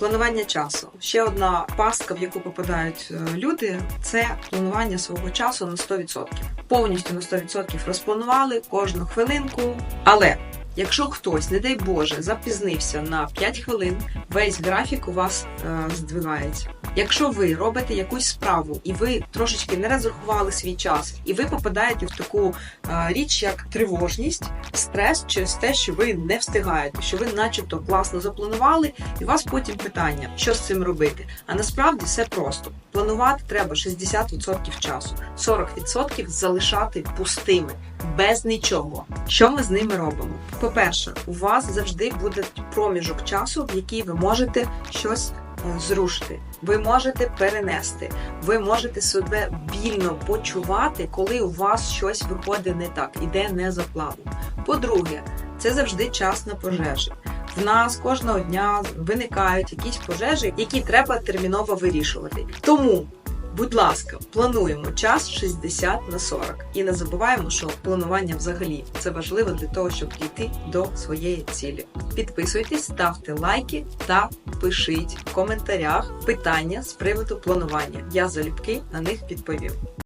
Планування часу. Ще одна пастка, в яку попадають е, люди, це планування свого часу на 100%. Повністю на 100% розпланували кожну хвилинку. Але якщо хтось, не дай Боже, запізнився на 5 хвилин, весь графік у вас е, здвигається. Якщо ви робите якусь справу і ви трошечки не розрахували свій час, і ви попадаєте в таку е, річ, як тривожність, стрес через те, що ви не встигаєте, що ви, начебто, класно запланували, і у вас потім питання, що з цим робити. А насправді все просто. Планувати треба 60% часу, 40% залишати пустими, без нічого. Що ми з ними робимо? По-перше, у вас завжди буде проміжок часу, в який ви можете щось зрушити. Ви можете перенести, ви можете себе вільно почувати, коли у вас щось виходить не так, іде не за планом. По-друге, це завжди час на пожежі. В нас кожного дня виникають якісь пожежі, які треба терміново вирішувати. Тому, будь ласка, плануємо час 60 на 40. І не забуваємо, що планування взагалі це важливо для того, щоб дійти до своєї цілі. Підписуйтесь, ставте лайки та пишіть в коментарях питання з приводу планування. Я залюбки на них відповім.